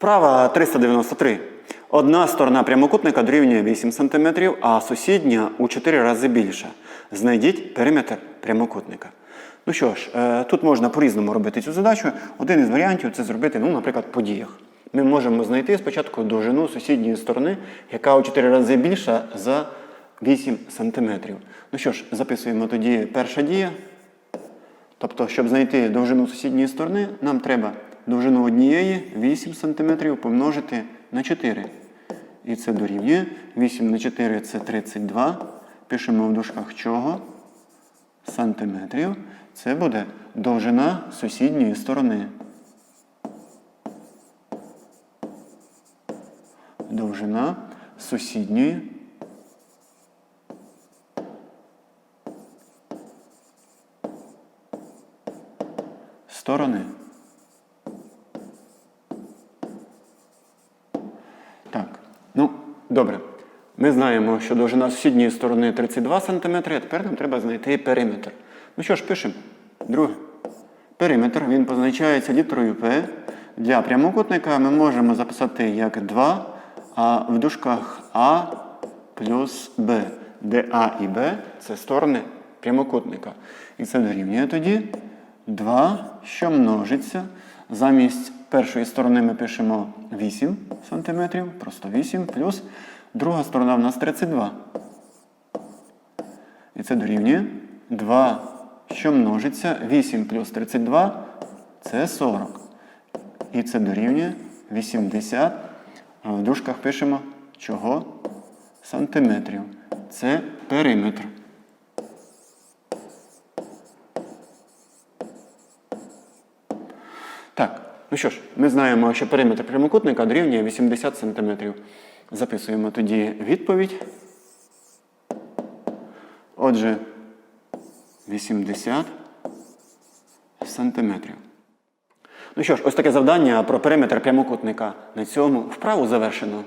Вправа 393. Одна сторона прямокутника дорівнює 8 см, а сусідня у 4 рази більша. Знайдіть периметр прямокутника. Ну що ж, е, тут можна по-різному робити цю задачу. Один із варіантів це зробити, ну, наприклад, по діях. Ми можемо знайти спочатку довжину сусідньої сторони, яка у 4 рази більша за 8 см. Ну що ж, записуємо тоді перша дія. Тобто, щоб знайти довжину сусідньої сторони, нам треба довжину однієї 8 см помножити на 4. І це дорівнює. 8 на 4 це 32. Пишемо в дужках чого? Сантиметрів. Це буде довжина сусідньої сторони. Довжина сусідньої сторони. Так, ну, добре. Ми знаємо, що довжина сусідньої сторони 32 см, а тепер нам треба знайти периметр. Ну що ж, пишемо. Друге. Периметр, він позначається літерою P. Для прямокутника ми можемо записати як 2, а в дужках А плюс Б, де А і Б це сторони прямокутника. І це дорівнює тоді 2, що множиться. Замість першої сторони ми пишемо 8 см, просто 8, плюс друга сторона в нас 32. І це дорівнює 2, що множиться. 8 плюс 32 це 40. І це дорівнює 80. В дужках пишемо чого? Сантиметрів. Це периметр. Так, ну що ж, ми знаємо, що периметр прямокутника дорівнює 80 см. Записуємо тоді відповідь. Отже, 80 сантиметрів. Ну що ж, ось таке завдання про периметр прямокутника. На цьому вправу завершено.